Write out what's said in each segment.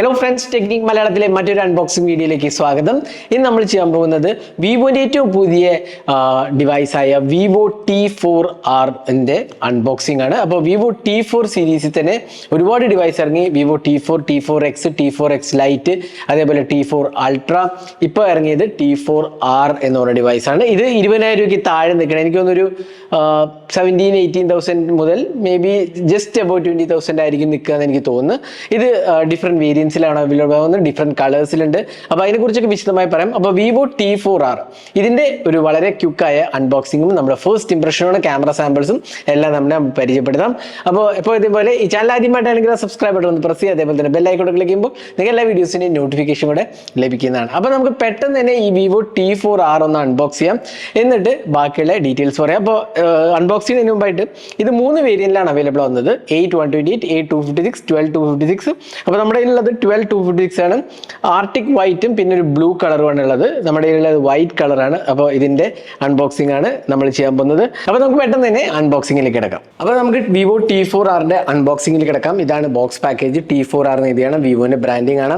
Hello friends technique മലയാളത്തിലെ മറ്റൊരു unboxing വീഡിയോയിലേക്ക് സ്വാഗതം. ഇന്ന് നമ്മൾ ചെയ്യാൻ പോകുന്നത് വിവോന്റെ ഏറ്റവും പുതിയ ഡിവൈസായ വിവോ ടി ഫോർ ആറിന്റെ അൺബോക്സിംഗ് ആണ്. അപ്പോൾ വിവോ ടി ഫോർ സീരീസിൽ തന്നെ ഒരുപാട് ഡിവൈസ് ഇറങ്ങി. Vivo T four T four X T four X lite അതേപോലെ ടി ഫോർ അൾട്ര ഇപ്പോൾ ഇറങ്ങിയത് ടി ഫോർ ആർ എന്ന് പറയുന്ന ഡിവൈസാണ് ഇത് ഇരുപതിനായിരം രൂപയ്ക്ക് താഴെ നിൽക്കണം. എനിക്ക് തോന്നുന്നൊരു സെവന്റീൻ എയ്റ്റീൻ തൗസൻഡ് മുതൽ may be just about twenty thousand ആയിരിക്കും നിൽക്കുക എന്ന് എനിക്ക് തോന്നുന്നു. ഇത് ഡിഫറെന്റ് വേരിയൻസിലാണ് അവൈലബിൾ ആവുന്നത്. ഡിഫറെന്റ് കളേഴ്സിലുണ്ട് അപ്പോൾ അതിനെക്കുറിച്ചൊക്കെ വിശദമായി പറയാം. അപ്പോൾ വിവോ ടി ഫോർ ആർ ഇതിന്റെ ഒരു വളരെ ക്യുക്കായ അൺബോക്സിങ്ങും നമ്മുടെ ഫസ്റ്റ് ഇംപ്രഷനാണ് ക്യാമറ സാമ്പിൾസും എല്ലാം നമ്മളെ പരിചയപ്പെടുത്താം. അപ്പോൾ ഇപ്പോൾ ഇതേപോലെ ഈ ചാനൽ ആദ്യമായിട്ടാണെങ്കിൽ സബ്സ്ക്രൈബ് ബട്ടൺ ഒന്ന് പ്രസ് ചെയ്യുക. അതേപോലെ തന്നെ ബെല്ലൈക്കോട്ട് ക്ലിക്ക് ചെയ്യുമ്പോൾ നിങ്ങൾക്ക് എല്ലാ വീഡിയോസിന്റെയും നോട്ടിഫിക്കേഷൻ കൂടെ ലഭിക്കുന്നതാണ്. അപ്പോൾ നമുക്ക് പെട്ടെന്ന് തന്നെ ഈ വിവോ ടി ഫോർ ആർ ഒന്ന് അൺബോക്സ് ചെയ്യാം. എന്നിട്ട് ബാക്കിയുള്ള ഡീറ്റെയിൽസ് പറയാം. അപ്പോൾ അൺബോക്സ് ചെയ്യുന്നതിന് മുമ്പായിട്ട് ഇത് മൂന്ന് വേരിയന്റിലാണ് അവൈലബിൾ ആവുന്നത്. Eight one twenty eight eight two fifty six twelve two fifty six അപ്പോൾ നമ്മുടെ കയ്യിലുള്ളത് ട്വൽവ് ടു ഫിഫ്റ്റി സിക്സ് ആണ് ആർട്ടിക് വൈറ്റും പിന്നെ ഒരു ബ്ലൂ കളറുമാണ് ഉള്ളത്. നമ്മുടെ കയ്യിലുള്ളത് വൈറ്റ് കളറാണ് അപ്പോൾ ഇതിന്റെ അൺബോക്സിംഗ് ആണ് നമ്മൾ ചെയ്യാൻ പോകുന്നത്. അപ്പോൾ നമുക്ക് പെട്ടെന്ന് തന്നെ അൺബോക്സിംഗിലേക്ക് കിടക്കാം. അപ്പോൾ നമുക്ക് വിവോ ടി ഫോർ ആറിന്റെ അൺബോക്സിംഗിൽ കിടക്കാം. ഇതാണ് box package T four R എഴുതിയാണ് വിവോന്റെ ബ്രാൻഡിങ് ആണ്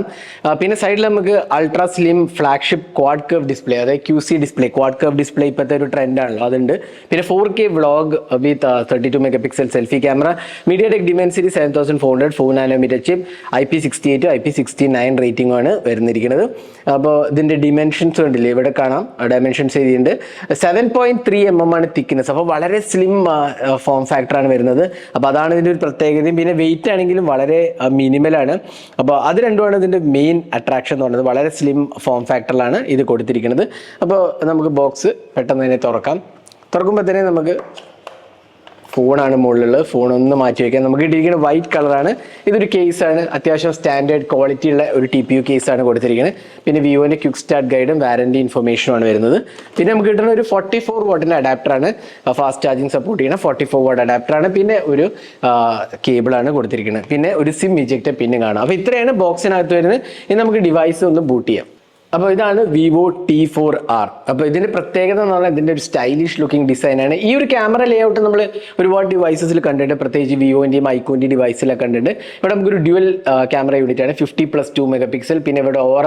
പിന്നെ സൈഡിൽ നമുക്ക് ultra slim flagship quad curve display അതായത് Q C display quad curve display ഇപ്പോഴത്തെ ഒരു ട്രെൻഡാണല്ലോ അതുണ്ട്. പിന്നെ four K vlog with thirty two megapixel selfie camera MediaTek Dimensity seven thousand four hundred four nanometre chip I P sixty I P sixty nine rating ആണ് വരുന്നിരിക്കുന്നത്. അപ്പോൾ ഇതിന്റെ dimensions ഉണ്ടല്ലേ? ഇവിടെ കാണാം. ഡയമെൻഷൻസ് എഴുതിയിട്ടുണ്ട് seven point three M M ആണ് thickness അപ്പോൾ വളരെ സ്ലിം ഫോം ഫാക്ടറാണ് വരുന്നത്. അപ്പോൾ അതാണ് ഇതിന്റെ ഒരു പ്രത്യേകതയും. പിന്നെ വെയിറ്റ് ആണെങ്കിലും വളരെ മിനിമലാണ് അപ്പോൾ അത് രണ്ടുമാണ് ഇതിന്റെ മെയിൻ അട്രാക്ഷൻ എന്ന് പറയുന്നത്. വളരെ സ്ലിം ഫോം ഫാക്ടറിലാണ് ഇത് കൊടുത്തിരിക്കുന്നത്. അപ്പോൾ നമുക്ക് ബോക്സ് പെട്ടെന്ന് തന്നെ തുറക്കാം. തുറക്കുമ്പോൾ തന്നെ നമുക്ക് ഫോണാണ് മുകളിലുള്ളത്. ഫോൺ ഒന്ന് മാറ്റി വയ്ക്കാം നമുക്ക് കിട്ടിയിരിക്കുന്ന വൈറ്റ് കളറാണ് ഇതൊരു കേസാണ് അത്യാവശ്യം സ്റ്റാൻഡേർഡ് ക്വാളിറ്റി ഉള്ള ഒരു ടി പി യു കേസാണ് കൊടുത്തിരിക്കുന്നത്. പിന്നെ വിവോന്റെ ക്യുക്ക് സ്റ്റാർട്ട് ഗൈഡും വാറന്റി ഇൻഫർമേഷനുമാണ് വരുന്നത്. പിന്നെ നമുക്ക് കിട്ടുന്ന ഒരു ഫോർട്ടി ഫോർ വാട്ടിന്റെ അഡാപ്റ്ററാണ് ഫാസ്റ്റ് ചാർജിങ് സപ്പോർട്ട് ചെയ്യുന്ന ഫോർട്ടി ഫോർ വാട്ട് അഡാപ്റ്ററാണ് പിന്നെ ഒരു കേബിളാണ് കൊടുത്തിരിക്കുന്നത്. പിന്നെ ഒരു സിം ഇജക്റ്റ് പിന്നെ കാണാം. അപ്പോൾ ഇത്രയാണ് ബോക്സിനകത്ത് വരുന്നത്. ഇനി നമുക്ക് ഡിവൈസ് ഒന്ന് ബൂട്ട് ചെയ്യാം. അപ്പോൾ ഇതാണ് വിവോ ടി ഫോർ ആർ അപ്പോൾ ഇതിന്റെ പ്രത്യേകത എന്ന് പറഞ്ഞാൽ ഇതിന്റെ ഒരു സ്റ്റൈലിഷ് ലുക്കിംഗ് ഡിസൈനാണ് ഈ ഒരു ക്യാമറ ലേഔട്ട് നമ്മൾ ഒരുപാട് ഡിവൈസസിൽ കണ്ടിട്ട് പ്രത്യേകിച്ച് വിവോന്റെയും ഐക്കോന്റെ ഡിവൈസിലൊക്കെ കണ്ടിട്ട് ഇവിടെ നമുക്കൊരു ഡ്യുവൽ ക്യാമറ യൂണിറ്റ് ആണ്. Fifty plus two megapixel പിന്നെ ഇവിടെ ഓറ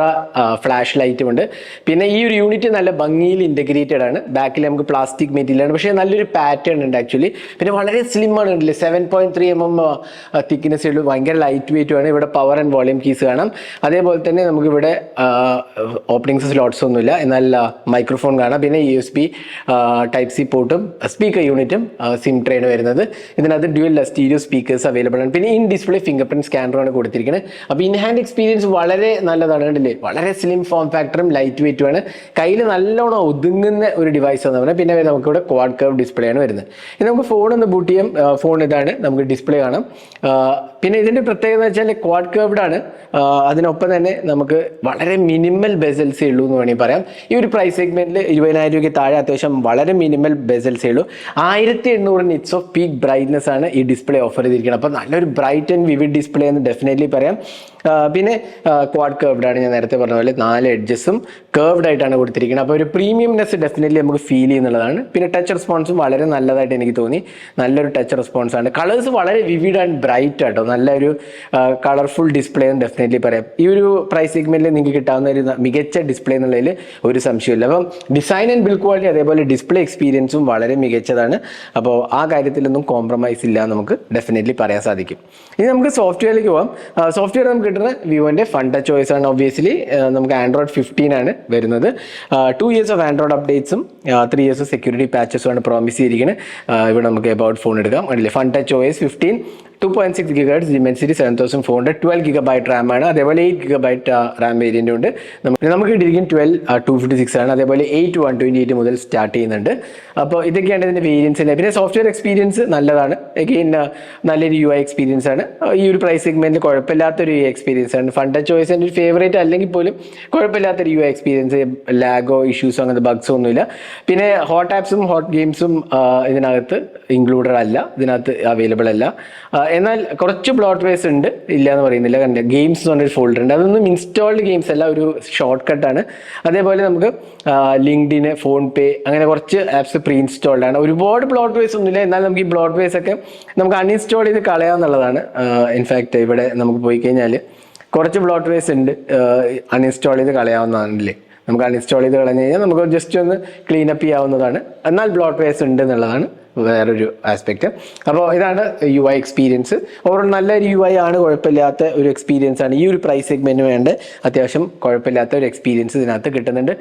ഫ്ലാഷ് ലൈറ്റും ഉണ്ട്. പിന്നെ ഈ ഒരു യൂണിറ്റ് നല്ല ഭംഗിയിൽ ഇന്റഗ്രേറ്റഡ് ആണ്. ബാക്കിൽ നമുക്ക് പ്ലാസ്റ്റിക് മെറ്റീരിയൽ ആണ്. പക്ഷേ നല്ലൊരു പാറ്റേൺ ഉണ്ട് ആക്ച്വലി പിന്നെ വളരെ സ്ലിം ആണ് ഉണ്ടല്ലേ seven point three M M thickness ഉള്ളൂ ഭയങ്കര ലൈറ്റ് വെയിറ്റും ആണ്. ഇവിടെ പവർ ആൻഡ് വോളിയം കീസ് കാണാം. അതേപോലെ തന്നെ നമുക്കിവിടെ ഓപ്പണിങ്സ് സ്ലോട്ട്സ് ഒന്നുമില്ല എന്നാൽ മൈക്രോഫോൺ കാണാം. പിന്നെ U S B type C പോർട്ടും speaker യൂണിറ്റും സിം ട്രെയിനും വരുന്നത്. ഇതിനകത്ത് ഡ്യുവൽ സ്റ്റീരിയോ സ്പീക്കേഴ്സ് അവൈലബിൾ ആണ്. പിന്നെ ഇൻ ഡിസ്പ്ലേ ഫിംഗർ പ്രിന്റ് സ്കാനറുമാണ് കൊടുത്തിരിക്കുന്നത് അപ്പോൾ ഇൻ ഹാൻഡ് എക്സ്പീരിയൻസ് വളരെ നല്ലതാണ് കണ്ടില്ലേ? വളരെ സ്ലിം ഫോം ഫാക്ടറും ലൈറ്റ് വെയിറ്റും ആണ്. കയ്യിൽ നല്ലോണം ഒതുങ്ങുന്ന ഒരു ഡിവൈസ് എന്ന് പറഞ്ഞാൽ പിന്നെ നമുക്കിവിടെ ക്വാഡ് കർവ് ഡിസ്പ്ലേ ആണ് വരുന്നത്. ഇനി നമുക്ക് ഫോൺ ഒന്ന് ബൂട്ട് ചെയ്യാം. ഫോൺ ഇതാണ്. നമുക്ക് ഡിസ്പ്ലേ കാണാം. പിന്നെ ഇതിന്റെ പ്രത്യേകത എന്ന് വെച്ചാൽ ക്വാഡ് കർവ്ഡ് ആണ്. അതിനൊപ്പം തന്നെ നമുക്ക് വളരെ മിനിമൽ ബെസൽസേ ഉള്ളൂ എന്ന് വേണമെങ്കിൽ പറയാം. ഈ ഒരു പ്രൈസ് സെഗ്മെന്റിൽ ഇരുപതിനായിരം രൂപയ്ക്ക് താഴെ അത്യാവശ്യം വളരെ മിനിമൽ ബെസൽസേ ഉള്ളൂ ആയിരത്തി എണ്ണൂറ് നിറ്റ്സ് ഓഫ് പീക്ക് ബ്രൈറ്റ്നസ് ആണ് ഈ ഡിസ്പ്ലേ ഓഫർ ചെയ്തിരിക്കുന്നത്. അപ്പോൾ നല്ലൊരു ബ്രൈറ്റ് ആൻഡ് വിവിഡ് ഡിസ്പ്ലേ എന്ന് ഡെഫിനറ്റ്ലി പറയാം. പിന്നെ ക്വാഡ് കർവ്ഡ് ആണ് ഞാൻ നേരത്തെ പറഞ്ഞ പോലെ നാല് എഡ്ജസും കർവ്ഡ് ആയിട്ടാണ് കൊടുത്തിരിക്കുന്നത്. അപ്പോൾ ഒരു പ്രീമിയംനെസ് ഡെഫിനറ്റ്ലി നമുക്ക് ഫീൽ ചെയ്യുന്നുള്ളതാണ്. പിന്നെ ടച്ച് റെസ്പോൺസും വളരെ നല്ലതായിട്ട് എനിക്ക് തോന്നി. നല്ലൊരു ടച്ച് റെസ്പോൺസ് ആണ്. കളേഴ്സ് വളരെ വിവിഡ് ആൻഡ് ബ്രൈറ്റ് ആട്ടോ. നല്ലൊരു കളർഫുൾ ഡിസ്പ്ലേ എന്ന് ഡെഫിനറ്റ്ലി പറയാം. ഈ ഒരു പ്രൈസ് സെഗ്മെന്റിൽ നിങ്ങൾക്ക് കിട്ടാവുന്ന ഒരു മികച്ച ഡിസ്പ്ലേ എന്നുള്ളതിൽ ഒരു സംശയമില്ല അപ്പം ഡിസൈൻ ആൻഡ് ബിൽഡ് ക്വാളിറ്റി അതേപോലെ ഡിസ്പ്ലേ എക്സ്പീരിയൻസും വളരെ മികച്ചതാണ്. അപ്പോൾ ആ കാര്യത്തിലൊന്നും കോംപ്രമൈസ് ഇല്ല നമുക്ക് ഡെഫിനറ്റ്ലി പറയാൻ സാധിക്കും. ഇനി നമുക്ക് സോഫ്റ്റ്വെയറിലേക്ക് പോകാം സോഫ്റ്റ്വെയർ നമുക്ക് കിട്ടുന്ന വിവോന്റെ ഫണ്ട ചോയ്സ് ആണ് ഒബ്വിയസ്ലി നമുക്ക് ആൻഡ്രോയിഡ് ഫിഫ്റ്റീൻ ആണ് വരുന്നത്. ടു ഇയേഴ്സ് ഓഫ് ആൻഡ്രോയിഡ് അപ്ഡേറ്റ്സും ത്രീ ഇയേഴ്സ് ഓഫ് സെക്യൂരിറ്റി പാച്ചസും ആണ് പ്രോമിസ് ചെയ്തിരിക്കുന്നത് ഇവിടെ നമുക്ക് എബൌട്ട് ഫോൺ എടുക്കാം. അല്ലേ Funtouch OS fifteen two point six ഗിഗാഡ് Dimensity seven thousand four hundred twelve gigabyte RAM ആണ്. അതേപോലെ eight gigabyte RAM variant ഉണ്ട്. നമുക്ക് കിട്ടിയിരിക്കും ട്വൽവ് ടു ഫിഫ്റ്റി സിക്സ് ആണ്. അതേപോലെ എയ്റ്റ് വൺ ട്വന്റി എയ്റ്റ് മുതൽ സ്റ്റാർട്ട് ചെയ്യുന്നുണ്ട്. അപ്പോൾ ഇതൊക്കെയാണ് ഇതിന്റെ വേരിയൻസ് പിന്നെ സോഫ്റ്റ്വെയർ എക്സ്പീരിയൻസ് നല്ലതാണ്. എഗെയിൻ നല്ലൊരു യു ഐ എക്സ്പീരിയൻസ് ആണ്. ഈ ഒരു പ്രൈസ് സെഗ്മെന്റിൽ കുഴപ്പമില്ലാത്തൊരു യു ഐ എക്സ്പീരിയൻസ് ആണ്. ഫണ്ട ചോയ്സ് എന്റെ ഒരു ഫേവറേറ്റ് അല്ലെങ്കിൽ പോലും കുഴപ്പമില്ലാത്തൊരു യു ഐ എക്സ്പീരിയൻസ് ലാഗോ ഇഷ്യൂസോ അങ്ങനത്തെ ബഗ്സോ ഒന്നുമില്ല പിന്നെ ഹോട്ട് ആപ്സും ഹോട്ട് ഗെയിംസും ഇതിനകത്ത് ഇൻക്ലൂഡഡ് അല്ല. ഇതിനകത്ത് അവൈലബിൾ അല്ല. എന്നാൽ കുറച്ച് ബ്ലോട്ട് വേസ് ഉണ്ട്. ഇല്ല എന്ന് പറയുന്നില്ല കണ്ട ഗെയിംസ് എന്ന് പറഞ്ഞൊരു ഫോൾഡർ ഉണ്ട്. അതൊന്നും ഇൻസ്റ്റാൾഡ് ഗെയിംസ് അല്ല ഒരു ഷോർട്ട് കട്ടാണ് അതേപോലെ നമുക്ക് ലിങ്ക്ഡിന് ഫോൺ പേ അങ്ങനെ കുറച്ച് ആപ്സ് പ്രീ ഇൻസ്റ്റാൾഡ് ആണ്. ഒരുപാട് ബ്ലോട്ട് വേസ് ഒന്നുമില്ല. എന്നാൽ നമുക്ക് ഈ ബ്ലോട്ട് വേസ് ഒക്കെ നമുക്ക് അൺഇൻസ്റ്റാൾ ചെയ്ത് കളയാവുന്നതാണ് ഇൻഫാക്ട് ഇവിടെ നമുക്ക് പോയി കഴിഞ്ഞാൽ കുറച്ച് ബ്ലോട്ട് വേസ് ഉണ്ട് അൺഇൻസ്റ്റാൾ ചെയ്ത് കളയാവുന്നതാണല്ലേ. നമുക്ക് അൺഇൻസ്റ്റാൾ ചെയ്ത് കളഞ്ഞു കഴിഞ്ഞാൽ നമുക്ക് ജസ്റ്റ് ഒന്ന് ക്ലീൻ അപ്പ് ചെയ്യാവുന്നതാണ്. എന്നാൽ ബ്ലോട്ട് വേസ് ഉണ്ട് എന്നുള്ളതാണ് വേറൊരു ആസ്പെക്റ്റ് അപ്പോൾ ഇതാണ് യു ഐ എക്സ്പീരിയൻസ് ഓവറോൾ നല്ലൊരു യു ഐ ആണ് കുഴപ്പമില്ലാത്ത ഒരു എക്സ്പീരിയൻസ് ആണ്. ഈ ഒരു പ്രൈസ് സെഗ്മെന്റിന് വേണ്ട അത്യാവശ്യം കുഴപ്പമില്ലാത്ത ഒരു എക്സ്പീരിയൻസ് ഇതിനകത്ത് കിട്ടുന്നുണ്ട്.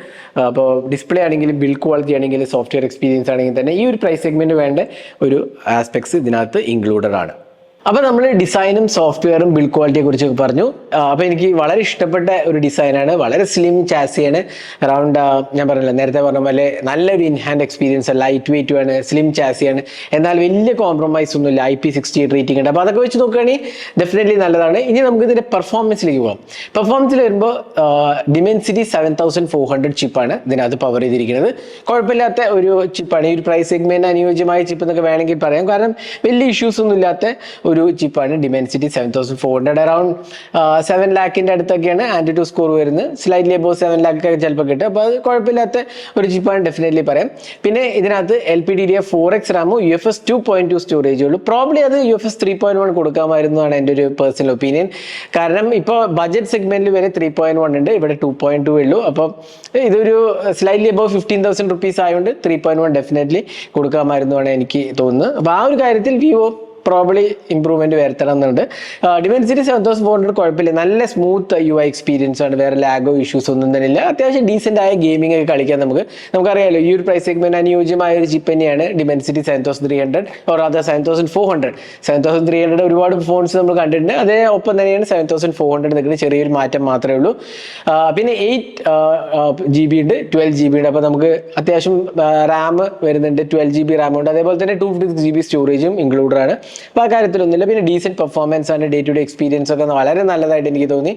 അപ്പോൾ ഡിസ്പ്ലേ ആണെങ്കിലും ബിൽഡ് ക്വാളിറ്റി ആണെങ്കിലും സോഫ്റ്റ്വെയർ എക്സ്പീരിയൻസ് ആണെങ്കിൽ തന്നെ ഈ ഒരു പ്രൈസ് സെഗ്മെന്റ് വേണ്ട ഒരു ആസ്പെക്ട്സ് ഇതിനകത്ത് ഇൻക്ലൂഡഡ് ആണ്. അപ്പോൾ നമ്മൾ ഡിസൈനും സോഫ്റ്റ്വെയറും ബിൽഡ് ക്വാളിറ്റിയെ കുറിച്ച് പറഞ്ഞു. അപ്പോൾ എനിക്ക് വളരെ ഇഷ്ടപ്പെട്ട ഒരു ഡിസൈനാണ് വളരെ സ്ലിം ചാസിയാണ് അറൗണ്ട് ഞാൻ പറഞ്ഞില്ല നേരത്തെ പറഞ്ഞ പോലെ നല്ലൊരു ഇൻഹാൻഡ് എക്സ്പീരിയൻസ് ലൈറ്റ് വെയിറ്റും ആണ് സ്ലിം ചാസിയാണ് എന്നാൽ വലിയ കോംപ്രമൈസ് ഒന്നുമില്ല. I P sixty eight rating ഉണ്ട്. അപ്പോൾ അതൊക്കെ വെച്ച് നോക്കുകയാണെങ്കിൽ ഡെഫിനറ്റ്ലി നല്ലതാണ്. ഇനി നമുക്ക് ഇതിന്റെ പെർഫോമൻസിലേക്ക് പോകാം. പെർഫോമൻസിൽ വരുമ്പോൾ Dimensity seven thousand four hundred ചിപ്പാണ് ഇതിനകത്ത് പവർ ചെയ്തിരിക്കുന്നത്. കുഴപ്പമില്ലാത്ത ഒരു ചിപ്പാണ് ഈ ഒരു പ്രൈസ് സെഗ്മെന്റ് അനുയോജ്യമായ ചിപ്പ് എന്നൊക്കെ വേണമെങ്കിൽ പറയാം. കാരണം വലിയ ഇഷ്യൂസ് ഒന്നും ഇല്ലാത്ത ഒരു ചിപ്പാണ് Dimensity seven thousand four hundred around seven ലാക്കിന്റെ അടുത്തൊക്കെയാണ് ആന്റി ടു സ്കോർ വരുന്നത്. സ്ലൈറ്റ്ലി അബോ സെവൻ ലാക്ക് ഒക്കെ ചിലപ്പോൾ കിട്ടും. അപ്പോൾ അത് കുഴപ്പമില്ലാത്ത ഒരു ചിപ്പാണ് ഡെഫിനറ്റ്ലി പറയാം. പിന്നെ ഇതിനകത്ത് L P D D A four X റാമോ U F S two point two storage ഉള്ളൂ. പ്രോബ്ലി അത് U F S three point one കൊടുക്കാമായിരുന്നു എന്നാണ് എന്റെ ഒരു പേഴ്സണൽ ഒപ്പീനിയൻ കാരണം ഇപ്പോൾ ബജറ്റ് സെഗ്മെന്റിൽ വരെ ത്രീ പോയിന്റ് വൺ ഉണ്ട്. ഇവിടെ ടു പോയിന്റ് ടു ഉള്ളൂ. അപ്പോൾ ഇതൊരു slightly above fifteen thousand rupees ആയതുകൊണ്ട് ത്രീ പോയിന്റ് വൺ ഡെഫിനറ്റ്ലി കൊടുക്കാമായിരുന്നു എന്നാണ് എനിക്ക് തോന്നുന്നത്. അപ്പോൾ ആ ഒരു കാര്യത്തിൽ വിവോ പ്രോബ്ലി ഇമ്പ്രൂവ്മെന്റ് വരുത്തണം എന്നുണ്ട് Dimensity seven thousand four hundred കുഴപ്പമില്ല. നല്ല സ്മൂത്ത് യു ഐ എക്സ്പീരിയൻസ് ആണ്. വേറെ ലാഗോ ഇഷ്യൂസ് ഒന്നും തന്നെ ഇല്ല. അത്യാവശ്യം ഡീസെന്റ് ആയ ഗെയിമിംഗ് ഒക്കെ കളിക്കാൻ നമുക്ക്. നമുക്കറിയാലോ ഈ ഒരു പ്രൈസ് സെഗ്മെന്റ് അനുയോജ്യമായ ഒരു ചിപ്പ് തന്നെയാണ് Dimensity seven thousand three hundred or other seven thousand four hundred seven thousand three hundred ഒരുപാട് ഫോൺസ് നമ്മൾ കണ്ടിട്ടുണ്ട്. അതേ ഒപ്പം തന്നെയാണ് സെവൻ തൗസൻഡ് ഫോർ ഹൺഡ്രഡ് നിൽക്കുന്ന ചെറിയൊരു മാറ്റം മാത്രമേ ഉള്ളൂ. പിന്നെ എയ്റ്റ് ജി ബി ഉണ്ട്. ട്വൽവ് ജി ബി ഉണ്ട്. അപ്പോൾ നമുക്ക് അത്യാവശ്യം റാം വരുന്നുണ്ട്. ട്വൽവ് ജി ബി റാം ഉണ്ട്. അതേപോലെ തന്നെ two fifty six G B സ്റ്റോറേജും ഇൻക്ലൂഡഡ് ആണ്. അപ്പോൾ ആ കാര്യത്തിലൊന്നുമില്ല. പിന്നെ ഡീസെന്റ് പെർഫോമൻസ് ആണ് ഡേ ടു ഡേ എക്സ്പീരിയൻസ് ഒക്കെ വളരെ നല്ലതായിട്ട് എനിക്ക് തോന്നി.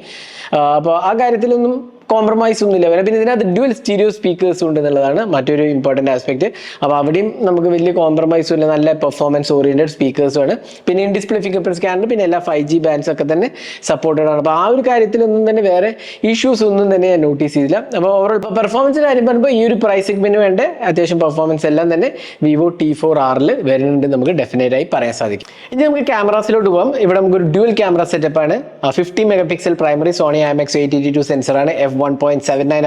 അപ്പോൾ ആ കാര്യത്തിലൊന്നും കോംപ്രമൈസ് ഒന്നുമില്ല. പിന്നെ പിന്നെ ഇതിനകത്ത് ഡ്യുവൽ സ്റ്റീരിയോ സ്പീക്കേഴ്സ് ഉണ്ട് എന്നുള്ളതാണ് മറ്റൊരു ഇമ്പോർട്ടന്റ് ആസ്പെക്ട് അപ്പോൾ അവിടെയും നമുക്ക് വലിയ കോംപ്രമൈസും ഇല്ല നല്ല പെർഫോമൻസ് ഓറിയന്റഡ് സ്പീക്കേഴ്സും ആണ്. പിന്നെ in display fingerprint scanner പിന്നെ എല്ലാ ഫൈവ് ജി ബാൻഡ്സ് ഒക്കെ തന്നെ സപ്പോർട്ടഡ് ആണ്. അപ്പോൾ ആ ഒരു കാര്യത്തിലൊന്നും തന്നെ വേറെ ഇഷ്യൂസ് ഒന്നും തന്നെ ഞാൻ നോട്ടീസ് ചെയ്തില്ല. അപ്പോൾ ഓവറോൾ പെർഫോമൻസിൽ കാര്യം പറയുമ്പോൾ ഈ ഒരു പ്രൈസ് പിന്നെ വേണ്ട. അത്യാവശ്യം പെർഫോമൻസ് എല്ലാം തന്നെ വിവോ ടി ഫോർ ആറിൽ വരുന്നുണ്ട് നമുക്ക് ഡെഫിനറ്റ് ആയി പറയാൻ സാധിക്കും. ഇനി നമുക്ക് ക്യാമറാസിലോട്ട് പോകാം ഇവിടെ നമുക്ക് ഒരു ഡ്യുവൽ ക്യാമറ സെറ്റപ്പ് ആണ്. Fifty megapixel primary Sony ആം എക്സ് എയ്റ്റി ടു സെൻസർ ആണ്. F one point seven nine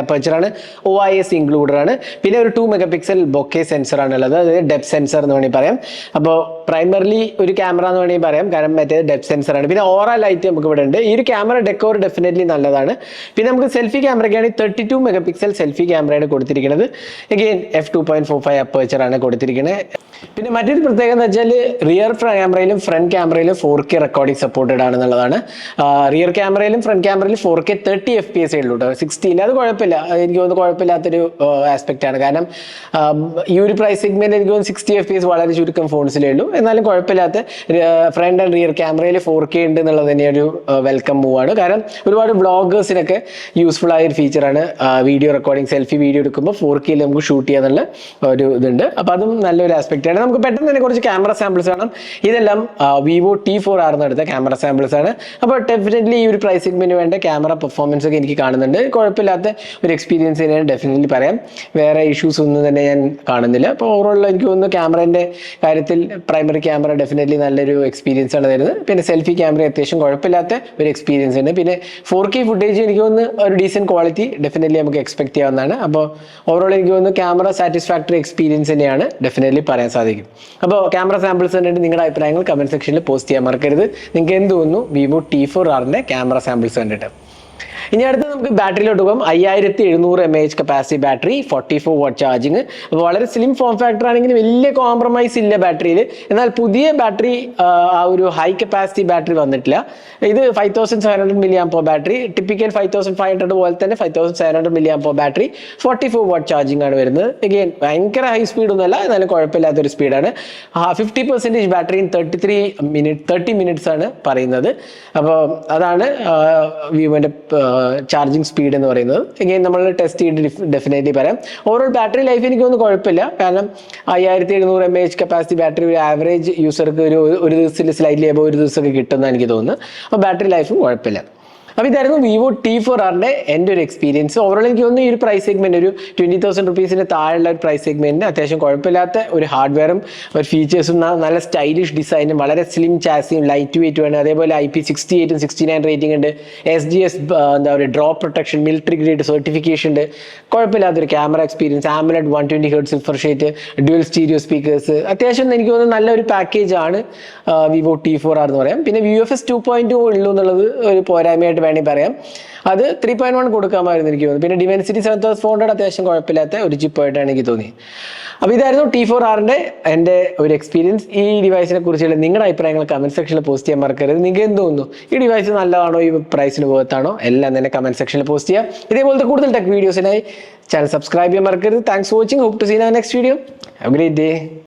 O I S included ആണ്. പിന്നെ ഒരു two megapixel bokeh sensor ആണ് ഉള്ളത്. അതായത് ഡെപ് സെൻസർ എന്ന് വേണമെങ്കിൽ പറയാം. അപ്പോൾ പ്രൈമർലി ഒരു ക്യാമറ എന്ന് വേണമെങ്കിൽ പറയാം. കാരണം മറ്റേ ഡെപ് സെൻസർ ആണ്. പിന്നെ ഓറ ലൈറ്റ് നമുക്ക് ഇവിടെ ഉണ്ട്. ഈ ഒരു ക്യാമറ ഡെക്കോർ ഡെഫിനറ്റ്ലി നല്ലതാണ്. പിന്നെ നമുക്ക് സെൽഫി ക്യാമറയ്ക്കാണെങ്കിൽ thirty two megapixel selfie ക്യാമറയാണ് കൊടുത്തിരിക്കുന്നത്. Again F two point four five aperture ആണ് കൊടുത്തിരിക്കുന്നത്. പിന്നെ മറ്റൊരു പ്രത്യേകത എന്ന് വെച്ചാൽ റിയർ ക്യാമറയിലും ഫ്രണ്ട് ക്യാമറയിലും ഫോർ കെ റെക്കോർഡിംഗ് സപ്പോർട്ടഡ് ആണെന്നുള്ളതാണ് റിയർ ക്യാമറയിലും front ക്യാമറയിലും four K thirty F P S ഉള്ളൂ കേട്ടോ സിക്സ്റ്റിയിൽ അത് കുഴപ്പമില്ല. എനിക്ക് തോന്നുന്നു കുഴപ്പമില്ലാത്തൊരു ആസ്പെക്റ്റ് ആണ്. കാരണം ഈ ഒരു പ്രൈസ് സെഗ്മെന്റ് എനിക്ക് തോന്നുന്നു സിക്സ്റ്റി എഫ് പി എസ് വളരെ ചുരുക്കം ഫോൺസിലേ ഉള്ളൂ. എന്നാലും കുഴപ്പമില്ലാത്ത ഫ്രണ്ട് ആൻഡ് റിയർ ക്യാമറയിൽ ഫോർ കെ ഉണ്ട് എന്നുള്ളത് തന്നെ ഒരു വെൽക്കം മൂവ് ആണ്. കാരണം ഒരുപാട് ബ്ലോഗേഴ്സിനൊക്കെ യൂസ്ഫുൾ ആയ ഒരു ഫീച്ചറാണ് വീഡിയോ റെക്കോർഡിംഗ് സെൽഫി വീഡിയോ എടുക്കുമ്പോൾ ഫോർ കെയിൽ നമുക്ക് ഷൂട്ട് ചെയ്യാന്നുള്ള ഒരു ഇതുണ്ട്. അപ്പോൾ അതും നല്ലൊരു ആസ്പെക്ട് ആണ്. നമുക്ക് പെട്ടെന്ന് തന്നെ കുറച്ച് ക്യാമറ സാമ്പിൾസ് കാണാം. ഇതെല്ലാം വിവോ ടി ഫോർ ആർന്ന് എടുത്ത ക്യാമറ സാമ്പിൾസ് ആണ്. അപ്പോൾ ഡെഫിനറ്റ്ലി ഈ ഒരു പ്രൈസ് സെഗ്മെന്റ് വേണ്ട ക്യാമറ പെർഫോമൻസ് ഒക്കെ എനിക്ക് കാണുന്നുണ്ട്. കുഴപ്പമില്ലാത്ത ഒരു എക്സ്പീരിയൻസ് തന്നെയാണ് ഡെഫിനറ്റ്ലി പറയാം. വേറെ ഇഷ്യൂസ് ഒന്നും തന്നെ ഞാൻ കാണുന്നില്ല. അപ്പോൾ ഓവറോൾ എനിക്ക് തോന്നുന്നു ക്യാമറേന്റെ കാര്യത്തിൽ പ്രൈമറി ക്യാമറ ഡെഫിനറ്റ്ലി നല്ലൊരു എക്സ്പീരിയൻസ് ആണ് തരുന്നത്. പിന്നെ സെൽഫി ക്യാമറ അത്യാവശ്യം കുഴപ്പമില്ലാത്ത ഒരു എക്സ്പീരിയൻസ് ഉണ്ട് പിന്നെ ഫോർ കെ ഫുട്ടേജ് എനിക്ക് തോന്നുന്നു ഒരു ഡീസെന്റ് ക്വാളിറ്റി ഡെഫിനറ്റ്ലി നമുക്ക് എക്സ്പെക്ട് ചെയ്യാവുന്നതാണ്. അപ്പോൾ ഓവറോൾ എനിക്ക് തോന്നുന്നു ക്യാമറ സാറ്റിസ്ഫാക്ടറി എക്സ്പീരിയൻസ് തന്നെയാണ് ഡെഫിനറ്റ്ലി പറയാൻ സാധിക്കും. അപ്പോൾ ക്യാമറ സാമ്പിൾസ് കണ്ടിട്ട് നിങ്ങളുടെ അഭിപ്രായങ്ങൾ കമന്റ് സെക്ഷനിൽ പോസ്റ്റ് ചെയ്യാൻ മറക്കരുത്. നിങ്ങൾക്ക് എന്ത് തോന്നുന്നു? വിവോ ടി ഫോർ ആറിന്റെ ക്യാമറ സാമ്പിൾസ് കണ്ടിട്ട്. ഇനി അടുത്ത് നമുക്ക് ബാറ്ററിയിലോട്ട് പോകാം. അയ്യായിരത്തി എഴുന്നൂറ് M H capacity battery forty four watt charging അപ്പോൾ വളരെ സ്ലിം ഫോം ഫാക്ടർ ആണെങ്കിൽ വലിയ കോംപ്രമൈസ് ഇല്ല ബാറ്ററിയിൽ. എന്നാൽ പുതിയ ബാറ്ററി ആ ഒരു ഹൈ കപ്പാസിറ്റി ബാറ്ററി വന്നിട്ടില്ല. ഇത് five thousand seven hundred milli amp battery typical five thousand five hundred പോലെ തന്നെ five thousand seven hundred milli amp battery forty four watt charging ആണ് വരുന്നത്. അഗെയിൻ ഭയങ്കര ഹൈ സ്പീഡ് ഒന്നുമല്ല എന്നാലും കുഴപ്പമില്ലാത്തൊരു സ്പീഡാണ് fifty percentage battery thirty three minute thirty minutes ആണ് പറയുന്നത്. അപ്പോൾ അതാണ് വിവോന്റെ ചാർജിങ് സ്പീഡ് എന്ന് പറയുന്നത്. ഇങ്ങനെ നമ്മൾ ടെസ്റ്റ് ചെയ്ത് ഡെഫിനറ്റ്ലി പറയാം. ഓവറോൾ ബാറ്ററി ലൈഫ് എനിക്കൊന്നും കുഴപ്പമില്ല. കാരണം അയ്യായിരത്തി എഴുന്നൂറ് എം എച്ച് കപ്പാസിറ്റി ബാറ്ററി ഒരു ആവറേജ് യൂസർക്ക് ഒരു ഒരു ദിവസത്തിൽ സ്ലൈറ്റ്ലി അബോ ഒരു ദിവസമൊക്കെ കിട്ടുമെന്ന് എനിക്ക് തോന്നുന്നു അപ്പോൾ ബാറ്ററി ലൈഫും കുഴപ്പമില്ല. അപ്പോൾ ഇതായിരുന്നു വിവോ ടി ഫോർ ആറിന്റെ എന്റെ ഒരു എക്സ്പീരിയൻസ് ഓവറോൾ എനിക്ക് തോന്നുന്നു ഈ ഒരു പ്രൈസ് സെഗ്മെന്റ് ഒരു ട്വന്റി തൗസൻഡ് റുപ്പീസിന്റെ താഴെയുള്ള ഒരു പ്രൈസ് സെഗ്മെന്റിന് അത്യാവശ്യം കുഴപ്പമില്ലാത്ത ഒരു ഹാർഡ്വെയറും ഒരു ഫീച്ചേഴ്സും നല്ല സ്റ്റൈലിഷ് ഡിസൈനും വളരെ സ്ലിം ചാസിയും ലൈറ്റ് വെയിറ്റും ആണ്. അതേപോലെ ഐ പി സിക്സ്റ്റി എയ്റ്റും സിക്സ്റ്റി നയൻ റേറ്റിംഗ് ഉണ്ട് എസ് ജി എസ് എന്താ പറയുക drop protection military grade certification ഉണ്ട്. കുഴപ്പമില്ലാത്തൊരു camera experience AMOLED one twenty hertz സിൽഫർ ഷേറ്റ് ഡ്യുവൽ സ്റ്റീരിയോ സ്പീക്കേഴ്സ് അത്യാവശ്യം എനിക്ക് തോന്നുന്നു നല്ലൊരു പാക്കേജ് ആണ് വിവോ ടി ഫോർ ആർ എന്ന് പറയാം. പിന്നെ V F S two point ഉള്ളൂ എന്നുള്ളത് ഒരു പോരായ്മയായിട്ട് വേണമെങ്കിൽ പറയാം. അത് ത്രീ പോയിന്റ് വൺ കൊടുക്കാമായിരുന്നു എനിക്ക് തോന്നുന്നു. പിന്നെ Dimensity seven thousand four hundred അത്യാവശ്യം കുഴപ്പമില്ലാത്ത ഒരു ചിപ്പായിട്ടാണ് എനിക്ക് തോന്നി അപ്പോൾ ഇതായിരുന്നു ടി ഫോർ ആറിന്റെ എന്റെ ഒരു എക്സ്പീരിയൻസ് ഈ ഡിവൈസിനെ കുറിച്ചുള്ള നിങ്ങളുടെ അഭിപ്രായങ്ങൾ കമന്റ് സെക്ഷനിൽ പോസ്റ്റ് ചെയ്യാൻ മറക്കരുത്. നിങ്ങൾക്ക് എന്ത് തോന്നുന്നു? ഈ ഡിവൈസ് നല്ലതാണോ? ഈ പ്രൈസിന് പോകത്താണോ എല്ലാം തന്നെ കമന്റ് സെക്ഷനിൽ പോസ്റ്റ് ചെയ്യാം. ഇതേപോലത്തെ കൂടുതൽ ടെക് വീഡിയോസിനായി ചാനൽ സബ്സ്ക്രൈബ് ചെയ്യാൻ മറക്കരുത്. Thanks for watching hope to see next video have great day